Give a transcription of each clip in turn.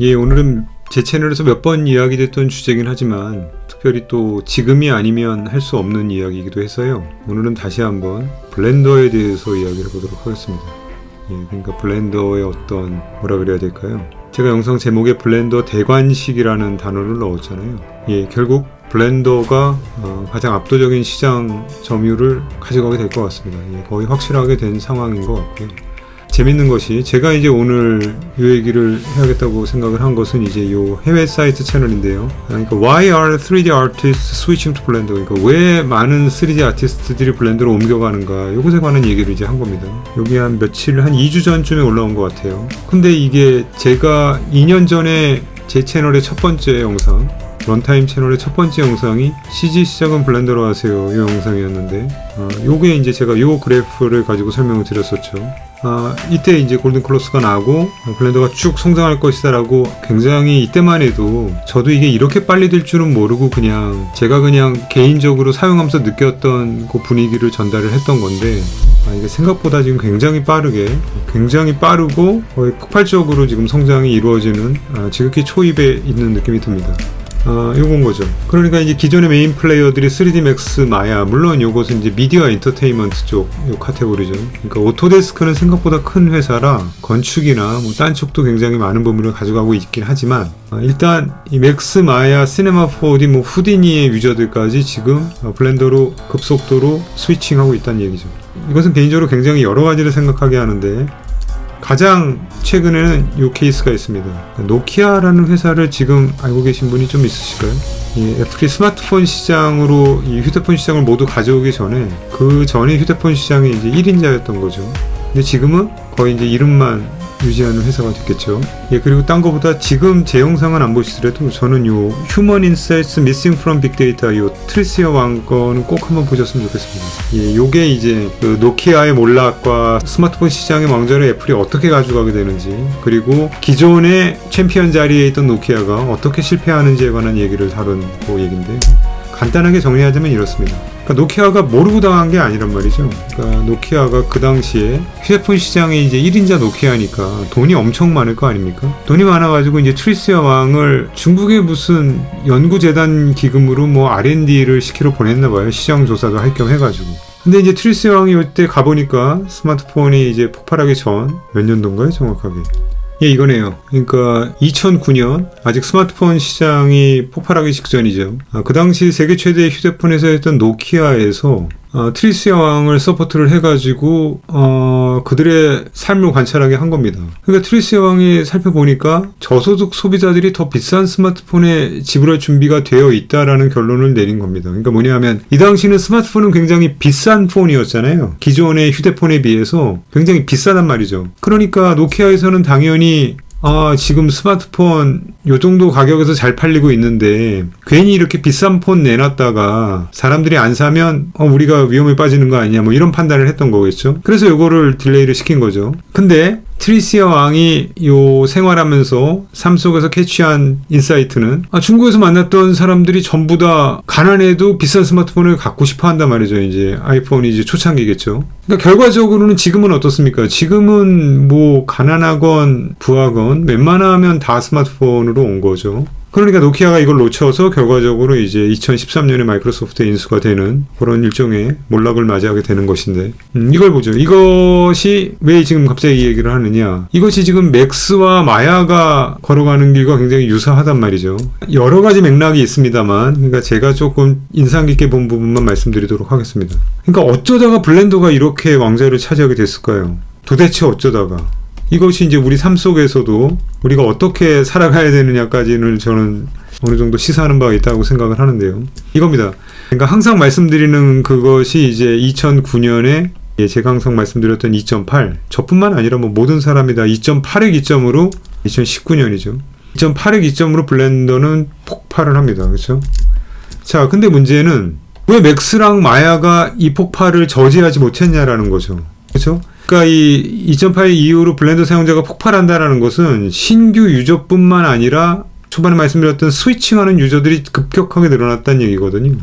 예, 오늘은 제 채널에서 몇 번 이야기됐던 주제긴 하지만 특별히 또 지금이 아니면 할 수 없는 이야기이기도 해서요. 오늘은 다시 한번 블렌더에 대해서 이야기를 해보도록 하겠습니다. 예, 그러니까 블렌더의 어떤 뭐라 그래야 될까요? 제가 영상 제목에 블렌더 대관식이라는 단어를 넣었잖아요. 예, 결국 블렌더가 어, 가장 압도적인 시장 점유율을 가져가게 될 것 같습니다. 예, 거의 확실하게 된 상황인 것 같고요. 재밌는 것이 제가 이제 오늘 이 얘기를 해야겠다고 생각을 한 것은 이제 요 해외 사이트 채널인데요. 그러니까 Why are 3D artists switching to Blender? 그러니까 왜 많은 3D 아티스트들이 블렌더로 옮겨가는가? 요것에 관한 얘기를 이제 한 겁니다. 여기 한 며칠 한 2주 전쯤에 올라온 것 같아요. 근데 이게 제가 2년 전에 제 채널의 첫 번째 영상 런타임 채널의 첫 번째 영상이 CG 시작은 블렌더로 하세요 이 영상이었는데 어, 요게 이제 제가 요 그래프를 가지고 설명을 드렸었죠 아, 이때 이제 골든 클로스가 나고 어, 블렌더가 쭉 성장할 것이다라고 굉장히 이때만 해도 저도 이게 이렇게 빨리 될 줄은 모르고 그냥 제가 그냥 개인적으로 사용하면서 느꼈던 그 분위기를 전달을 했던 건데 아, 이게 생각보다 지금 굉장히 빠르게 굉장히 빠르고 거의 폭발적으로 지금 성장이 이루어지는 아, 지극히 초입에 있는 느낌이 듭니다. 아, 요건 거죠. 그러니까 이제 기존의 메인 플레이어들이 3D 맥스 마야, 물론 요것은 이제 미디어 엔터테인먼트 쪽 요 카테고리죠. 그러니까 오토데스크는 생각보다 큰 회사라 건축이나 뭐 딴 쪽도 굉장히 많은 부분을 가져가고 있긴 하지만 아, 일단 이 맥스 마야, 시네마 4D, 뭐 후디니의 유저들까지 지금 어, 블렌더로 급속도로 스위칭하고 있다는 얘기죠. 이것은 개인적으로 굉장히 여러 가지를 생각하게 하는데 가장 최근에는 이 케이스가 있습니다. 노키아라는 회사를 지금 알고 계신 분이 좀 있으실까요? 이 애플이 스마트폰 시장으로 이 휴대폰 시장을 모두 가져오기 전에 그 전에 휴대폰 시장이 이제 1인자였던 거죠. 근데 지금은 거의 이제 이름만 유지하는 회사가 됐겠죠. 예, 그리고 딴 거보다 지금 제 영상은 안 보시더라도 저는 요 휴먼 인사이트 미싱 프롬 빅데이터 요 트리시어 왕 거는 꼭 한번 보셨으면 좋겠습니다. 예, 요게 이제 그 노키아의 몰락과 스마트폰 시장의 왕좌를 애플이 어떻게 가져가게 되는지 그리고 기존의 챔피언 자리에 있던 노키아가 어떻게 실패하는지에 관한 얘기를 다룬 그 얘기인데 간단하게 정리하자면 이렇습니다. 그러니까 노키아가 모르고 당한 게 아니란 말이죠. 그러니까 노키아가 그 당시에 휴대폰 시장에 이제 1인자 노키아니까 돈이 엄청 많을 거 아닙니까? 돈이 많아가지고 이제 트리스야 왕을 중국의 무슨 연구재단 기금으로 뭐 R&D를 시키러 보냈나 봐요. 시장 조사도 할 겸 해가지고. 근데 이제 트리스 왕이 이때 가보니까 스마트폰이 이제 폭발하기 전 몇 년도인가요 정확하게? 예, 이거네요. 그러니까 2009년 아직 스마트폰 시장이 폭발하기 직전이죠. 아, 그 당시 세계 최대 휴대폰 회사였던 노키아에서 어, 트리스 여왕을 서포트를 해가지고 어, 그들의 삶을 관찰하게 한 겁니다. 그러니까 트리스 여왕이 살펴보니까 저소득 소비자들이 더 비싼 스마트폰에 지불할 준비가 되어 있다라는 결론을 내린 겁니다. 그러니까 뭐냐면 이 당시는 스마트폰은 굉장히 비싼 폰이었잖아요. 기존의 휴대폰에 비해서 굉장히 비싸단 말이죠. 그러니까 노키아에서는 당연히 아, 지금 스마트폰 요 정도 가격에서 잘 팔리고 있는데 괜히 이렇게 비싼 폰 내놨다가 사람들이 안 사면 어, 우리가 위험에 빠지는 거 아니냐 뭐 이런 판단을 했던 거겠죠. 그래서 요거를 딜레이를 시킨 거죠. 근데 트리시아 왕이 요 생활하면서 삶 속에서 캐치한 인사이트는 아, 중국에서 만났던 사람들이 전부 다 가난해도 비싼 스마트폰을 갖고 싶어 한단 말이죠. 이제 아이폰이 이제 초창기겠죠. 그러니까 결과적으로는 지금은 어떻습니까? 지금은 뭐 가난하건 부하건 웬만하면 다 스마트폰으로 온 거죠. 그러니까 노키아가 이걸 놓쳐서 결과적으로 이제 2013년에 마이크로소프트에 인수가 되는 그런 일종의 몰락을 맞이하게 되는 것인데 음, 이걸 보죠. 이것이 왜 지금 갑자기 이 얘기를 하느냐? 이것이 지금 맥스와 마야가 걸어가는 길과 굉장히 유사하단 말이죠. 여러 가지 맥락이 있습니다만, 그러니까 제가 조금 인상 깊게 본 부분만 말씀드리도록 하겠습니다. 그러니까 어쩌다가 블렌더가 이렇게 왕자를 차지하게 됐을까요? 도대체 어쩌다가? 이것이 이제 우리 삶 속에서도 우리가 어떻게 살아가야 되느냐까지는 저는 어느 정도 시사하는 바가 있다고 생각을 하는데요. 이겁니다. 그러니까 항상 말씀드리는 그것이 이제 2009년에 예, 제가 항상 말씀드렸던 2.8 저뿐만 아니라 뭐 모든 사람이 다 2.8의 기점으로 2019년이죠. 2.8의 기점으로 블렌더는 폭발을 합니다. 그렇죠? 자, 근데 문제는 왜 맥스랑 마야가 이 폭발을 저지하지 못했냐라는 거죠. 그렇죠? 그러니까 이2.8 이후로 블렌더 사용자가 폭발한다라는 것은 신규 유저뿐만 아니라 초반에 말씀드렸던 스위칭하는 유저들이 급격하게 늘어났다는 얘기거든요.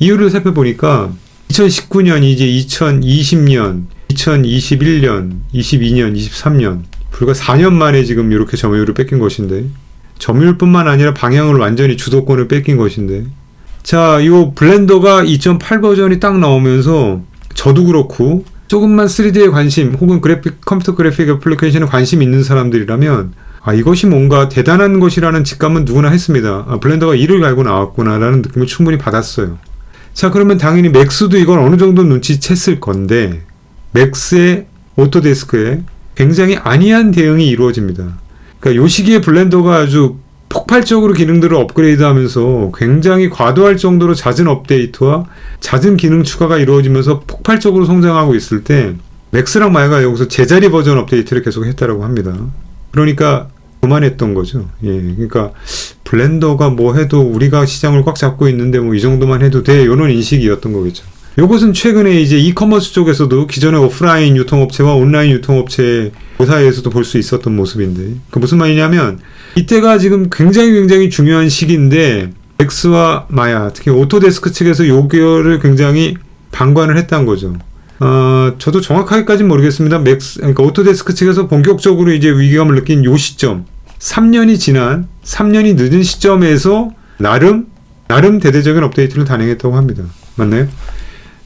이유를 살펴보니까 2019년 이제 2020년, 2021년, 22년, 23년 불과 4년 만에 지금 이렇게 점유율을 뺏긴 것인데 점유율뿐만 아니라 방향을 완전히 주도권을 뺏긴 것인데. 자, 이 블렌더가 2.8 버전이 딱 나오면서 저도 그렇고 조금만 3D에 관심 혹은 그래픽 컴퓨터 그래픽 애플리케이션에 관심 있는 사람들이라면 아 이것이 뭔가 대단한 것이라는 직감은 누구나 했습니다. 아, 블렌더가 이를 갈고 나왔구나라는 느낌을 충분히 받았어요. 자 그러면 당연히 맥스도 이걸 어느 정도 눈치챘을 건데 맥스의 오토데스크에 굉장히 안이한 대응이 이루어집니다. 그러니까 요 시기에 블렌더가 아주 폭발적으로 기능들을 업그레이드하면서 굉장히 과도할 정도로 잦은 업데이트와 잦은 기능 추가가 이루어지면서 폭발적으로 성장하고 있을 때 맥스랑 마야가 여기서 제자리 버전 업데이트를 계속 했다라고 합니다. 그러니까 그만했던 거죠. 예, 그러니까 블렌더가 뭐 해도 우리가 시장을 꽉 잡고 있는데 뭐 이 정도만 해도 돼 이런 인식이었던 거겠죠. 요것은 최근에 이제 이커머스 쪽에서도 기존의 오프라인 유통업체와 온라인 유통업체 그 사이에서도 볼 수 있었던 모습인데 그 무슨 말이냐면 이때가 지금 굉장히 굉장히 중요한 시기인데 엑스와 마야 특히 오토데스크 측에서 요거를 굉장히 방관을 했다는 거죠. 어, 저도 정확하게까지는 모르겠습니다. 맥스, 그러니까 오토데스크 측에서 본격적으로 이제 위기감을 느낀 요 시점, 3년이 지난, 3년이 늦은 시점에서 나름, 나름 대대적인 업데이트를 단행했다고 합니다. 맞나요?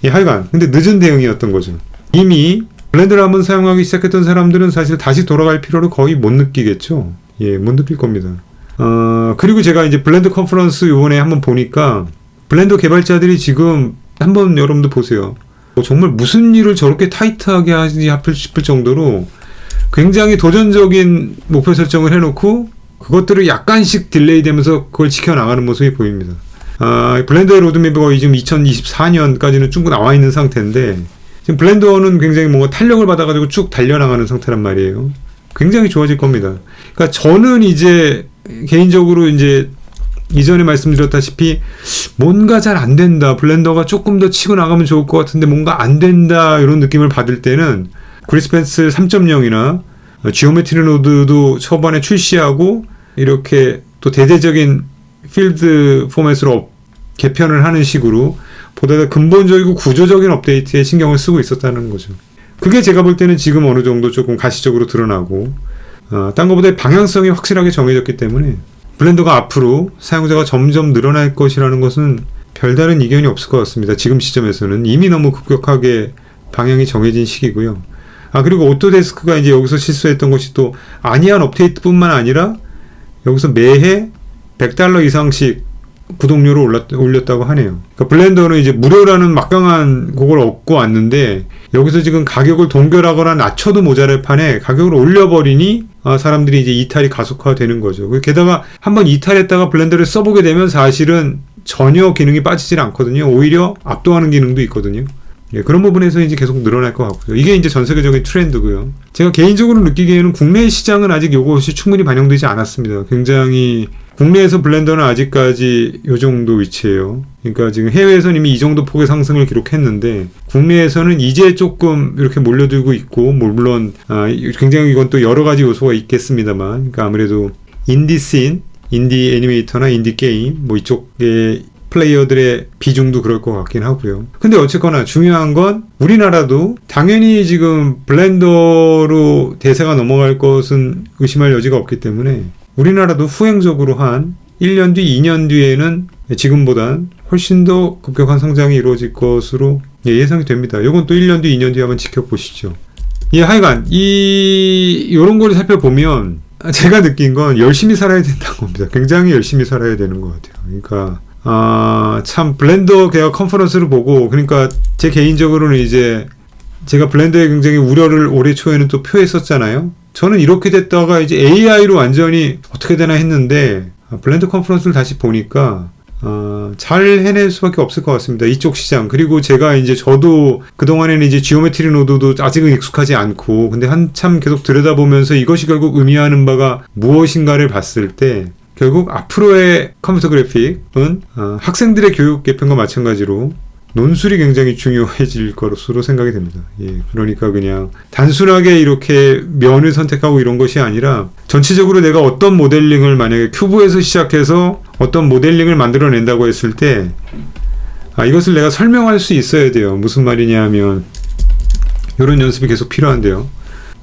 예, 하여간. 근데 늦은 대응이었던 거죠. 이미 블렌더를 한번 사용하기 시작했던 사람들은 사실 다시 돌아갈 필요를 거의 못 느끼겠죠. 예, 못 느낄 겁니다. 어, 그리고 제가 이제 블렌더 컨퍼런스 요번에 한번 보니까 블렌더 개발자들이 지금 한번 여러분들 보세요. 뭐 정말 무슨 일을 저렇게 타이트하게 하지 하필 싶을 정도로 굉장히 도전적인 목표 설정을 해놓고 그것들을 약간씩 딜레이 되면서 그걸 지켜나가는 모습이 보입니다. 아, 블렌더의 로드맵이 지금 2024년까지는 쭉 나와 있는 상태인데 지금 블렌더는 굉장히 뭔가 탄력을 받아가지고 쭉 달려나가는 상태란 말이에요. 굉장히 좋아질 겁니다. 그러니까 저는 이제 개인적으로 이제 이전에 말씀드렸다시피 뭔가 잘 안 된다. 블렌더가 조금 더 치고 나가면 좋을 것 같은데 뭔가 안 된다. 이런 느낌을 받을 때는 그리스펜스 3.0이나 지오메트리 노드도 초반에 출시하고 이렇게 또 대대적인 필드 포맷으로 개편을 하는 식으로 보다 더 근본적이고 구조적인 업데이트에 신경을 쓰고 있었다는 거죠. 그게 제가 볼 때는 지금 어느 정도 조금 가시적으로 드러나고 어, 딴 것보다 방향성이 확실하게 정해졌기 때문에 블렌더가 앞으로 사용자가 점점 늘어날 것이라는 것은 별다른 이견이 없을 것 같습니다. 지금 시점에서는 이미 너무 급격하게 방향이 정해진 시기고요. 아 그리고 오토데스크가 이제 여기서 실수했던 것이 또 아니한 업데이트뿐만 아니라 여기서 매해 100달러 이상씩 구독료를 올랐, 올렸다고 하네요. 그러니까 블렌더는 이제 무료라는 막강한 그걸 얻고 왔는데 여기서 지금 가격을 동결하거나 낮춰도 모자랄 판에 가격을 올려버리니 아, 사람들이 이제 이탈이 가속화되는 거죠. 게다가 한번 이탈했다가 블렌더를 써보게 되면 사실은 전혀 기능이 빠지질 않거든요. 오히려 압도하는 기능도 있거든요. 예, 그런 부분에서 이제 계속 늘어날 것 같고요. 이게 이제 전 세계적인 트렌드고요. 제가 개인적으로 느끼기에는 국내 시장은 아직 이것이 충분히 반영되지 않았습니다. 굉장히 국내에서 블렌더는 아직까지 이 정도 위치예요. 그러니까 지금 해외에서는 이미 이 정도 폭의 상승을 기록했는데 국내에서는 이제 조금 이렇게 몰려들고 있고 물론 아, 굉장히 이건 또 여러 가지 요소가 있겠습니다만 그러니까 아무래도 인디씬, 인디 애니메이터나 인디 게임 뭐 이쪽에 플레이어들의 비중도 그럴 것 같긴 하고요. 근데 어쨌거나 중요한 건 우리나라도 당연히 지금 블렌더로 대세가 넘어갈 것은 의심할 여지가 없기 때문에 우리나라도 후행적으로 한 1년 뒤, 2년 뒤에는 지금보단 훨씬 더 급격한 성장이 이루어질 것으로 예, 예상이 됩니다. 이건 또 1년 뒤, 2년 뒤 한번 지켜보시죠. 예, 하여간 이 요런 걸 살펴보면 제가 느낀 건 열심히 살아야 된다는 겁니다. 굉장히 열심히 살아야 되는 것 같아요. 그러니까 아, 참 블렌더 개혁 컨퍼런스를 보고 그러니까 제 개인적으로는 이제 제가 블렌더에 굉장히 우려를 올해 초에는 또 표했었잖아요. 저는 이렇게 됐다가 이제 AI로 완전히 어떻게 되나 했는데 아, 블렌더 컨퍼런스를 다시 보니까 어, 잘 해낼 수밖에 없을 것 같습니다. 이쪽 시장. 그리고 제가 이제 저도 그동안에는 이제 지오메트리 노드도 아직은 익숙하지 않고, 근데 한참 계속 들여다보면서 이것이 결국 의미하는 바가 무엇인가를 봤을 때, 결국 앞으로의 컴퓨터 그래픽은 어, 학생들의 교육 개편과 마찬가지로 논술이 굉장히 중요해질 것으로 생각이 됩니다. 예, 그러니까 그냥 단순하게 이렇게 면을 선택하고 이런 것이 아니라 전체적으로 내가 어떤 모델링을 만약에 큐브에서 시작해서 어떤 모델링을 만들어낸다고 했을 때 아, 이것을 내가 설명할 수 있어야 돼요. 무슨 말이냐 하면 이런 연습이 계속 필요한데요.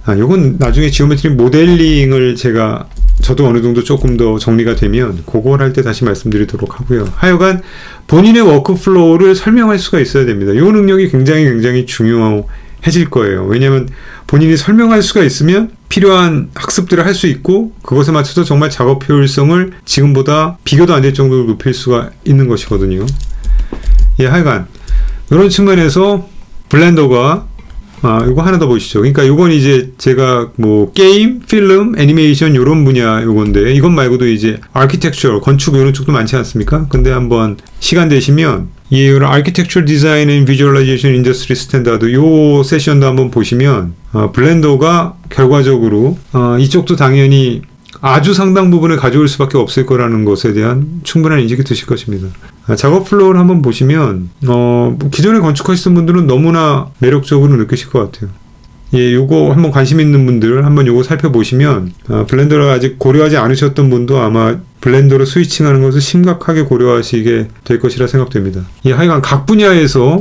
아, 요건 나중에 지오메트리 모델링을 제가 저도 어느 정도 조금 더 정리가 되면 그걸 할 때 다시 말씀드리도록 하고요. 하여간 본인의 워크플로우를 설명할 수가 있어야 됩니다. 이 능력이 굉장히 굉장히 중요해질 거예요. 왜냐하면 본인이 설명할 수가 있으면 필요한 학습들을 할 수 있고 그것에 맞춰서 정말 작업 효율성을 지금보다 비교도 안 될 정도로 높일 수가 있는 것이거든요. 예, 하여간 이런 측면에서 블렌더가 아, 이거 하나 더 보시죠. 그러니까 이건 이제 제가 뭐 게임, 필름, 애니메이션 이런 분야 요건데 이것 말고도 이제 아키텍처, 건축 이런 쪽도 많지 않습니까? 근데 한번 시간 되시면 이 아키텍처 디자인 앤 비주얼라이제이션 인더스트리 스탠다드 요 세션도 한번 보시면 어, 블렌더가 결과적으로 어, 이쪽도 당연히 아주 상당 부분을 가져올 수밖에 없을 거라는 것에 대한 충분한 인식이 드실 것입니다. 아, 작업 플로우를 한번 보시면 어, 뭐 기존에 건축하시던 분들은 너무나 매력적으로 느끼실 것 같아요. 예, 요거 한번 관심 있는 분들 한번 요거 살펴보시면 아, 블렌더를 아직 고려하지 않으셨던 분도 아마 블렌더로 스위칭하는 것을 심각하게 고려하시게 될 것이라 생각됩니다. 예, 하여간 각 분야에서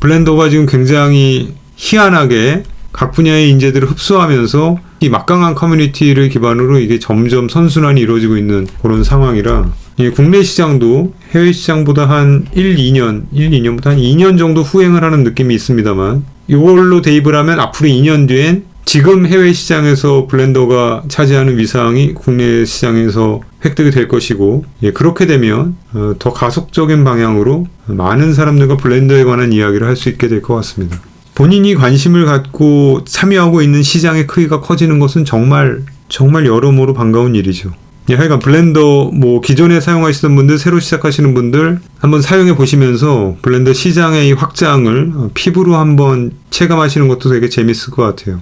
블렌더가 지금 굉장히 희한하게 각 분야의 인재들을 흡수하면서 이 막강한 커뮤니티를 기반으로 이게 점점 선순환이 이루어지고 있는 그런 상황이라 이 국내 시장도 해외 시장보다 한 1, 2년, 1, 2년보다 한 2년 정도 후행을 하는 느낌이 있습니다만 이걸로 대입을 하면 앞으로 2년 뒤엔 지금 해외 시장에서 블렌더가 차지하는 위상이 국내 시장에서 획득이 될 것이고 예, 그렇게 되면 어, 더 가속적인 방향으로 많은 사람들과 블렌더에 관한 이야기를 할 수 있게 될 것 같습니다. 본인이 관심을 갖고 참여하고 있는 시장의 크기가 커지는 것은 정말 정말 여러모로 반가운 일이죠. 예, 하여간 블렌더 뭐 기존에 사용하시던 분들 새로 시작하시는 분들 한번 사용해 보시면서 블렌더 시장의 이 확장을 어, 피부로 한번 체감하시는 것도 되게 재밌을 것 같아요.